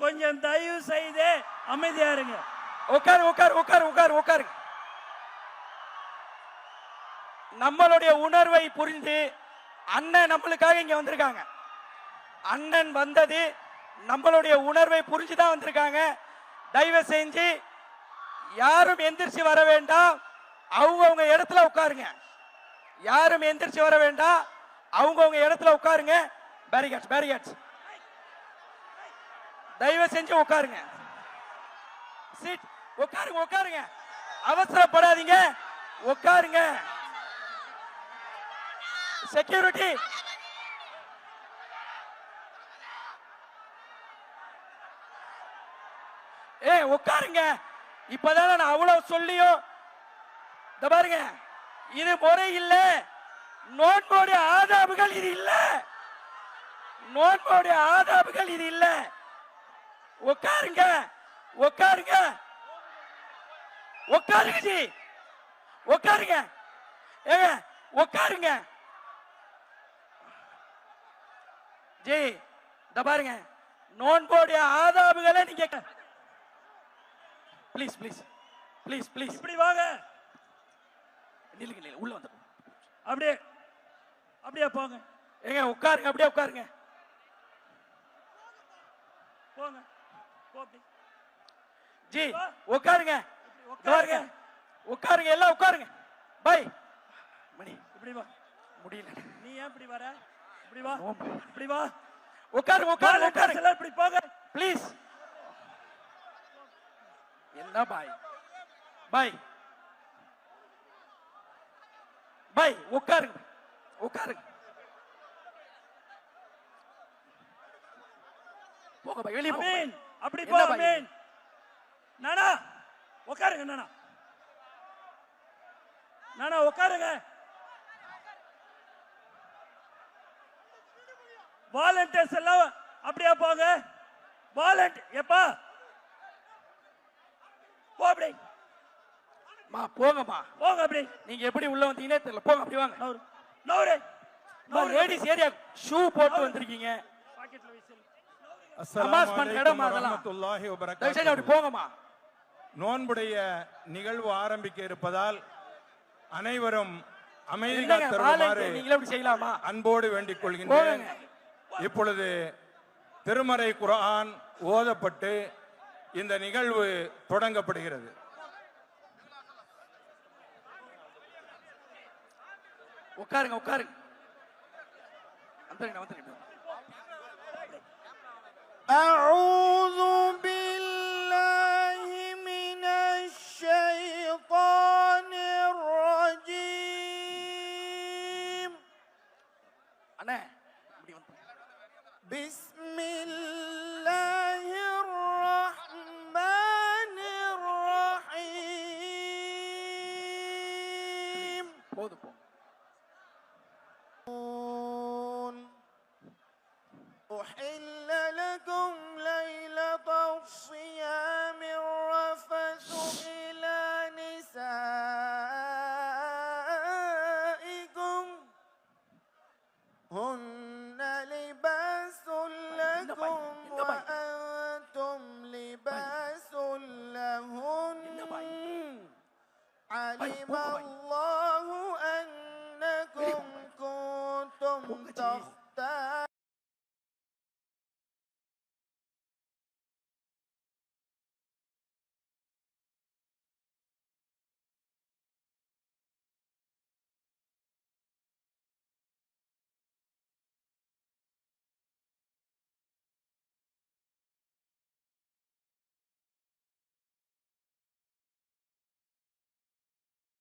கொஞ்சம் தயவு செய்து அமைதியா இருங்க. உட்காரு உட்காரு உட்காரு உட்காரு உட்காரு நம்மளுடைய உணர்வை புரிந்து அண்ணன் நம்மளுக்காக இங்க வந்திருக்காங்க. அண்ணன் வந்தது நம்மளுடைய உணர்வை புரிஞ்சுதான் வந்திருக்காங்க. தயவு செஞ்சு யாரும் எந்திரிச்சு வர வேண்டாம். அவங்கவுங்க இடத்துல உட்காருங்க. யாரும் எந்திரிச்சு வர வேண்டாம். அவங்கவுங்க இடத்துல உட்காருங்க. பேரிகேட்ஸ் பேரிகேட்ஸ் தயவு செஞ்சு உட்காருங்க. சீட் உட்காருங்க உட்காருங்க. அவசரப்படாதீங்க. உட்காருங்க. செக்யூரிட்டி ஏய் உட்காருங்க. இப்பதானே நான் அவ்வளவு சொல்லியும் இந்த பாருங்க. இது முறை இல்ல. நோன்போடைய ஆதாபுகள் இது இல்ல. நோன்போடைய ஆதாபுகள் இது இல்லை. உட்காருங்க உட்காருங்க உட்காருங்க ஜி. உட்காருங்க ஏங்க உட்காருங்க ஜி இந்த பாருங்க. நோன்போடைய ஆதாபுகளை நீங்க ப்ளீஸ் ப்ளீஸ் ப்ளீஸ் ப்ளீஸ் இப்படி வாங்க. நில்லுங்க நில்லுங்க. உள்ள வந்து அப்படியே அப்படியே போங்க. ஏங்க உட்காருங்க அப்படியே உட்காருங்க போங்க. ஜி உட்காருங்க. உட்காருங்க. உட்காருங்க. எல்லாம் உட்காருங்க. பை. மணி. இப்படி வா. முடியல நீ ஏன் இப்படி வர? இப்படி வா. இப்படி வா. உட்காருங்க உட்காருங்க உட்காருங்க. எல்லாம் இப்படி போங்க. ப்ளீஸ் என்ன பாய் பாய் பாய் உட்காருங்க. உட்காருங்க. போங்க பாய் வெளியே போங்க. அப்படி போ அமீன் நானா? உட்காருங்க நானா? நானா உட்காருங்க வாலண்டியர்ஸ் எல்லாம் அப்படியே போங்க? வாலண்ட் எப்பா? போ அப்படி. மா போங்கம்மா போங்க அப்படி. நீங்க எப்படி உள்ள வந்தீங்கன்னே தெரியல. போங்க அப்படி வாங்க. நவரு நவரு லேடிஸ் ஏரியா ஷூ போட்டு வந்திருக்கீங்க. பாக்கெட்ல வச்சிரு நமாஸ் பண்ற இடமா அதெல்லாம். அப்படி போங்கம்மா. நோன்புடைய நிகழ்வு ஆரம்பிக்க இருப்பதால் அனைவரும் அமைதி என்னங்க தருமாறு செய்யலாமா? அன்போடு வேண்டிக் கொள்கின்றேன். இப்பொழுது திருமறை குர்ஆன் ஓதப்பட்டு இந்த நிகழ்வு தொடங்கப்படுகிறது. உட்காருங்க உட்காருங்க. வந்துருங்க வந்துருங்க أعوذ بالله من الشيطان الرجيم. أنا بسم الله الرحمن الرحيم أحل الصيام الرفث إلى نسائكم. هن لباس لكم وأنتم لباس لهن. علم الله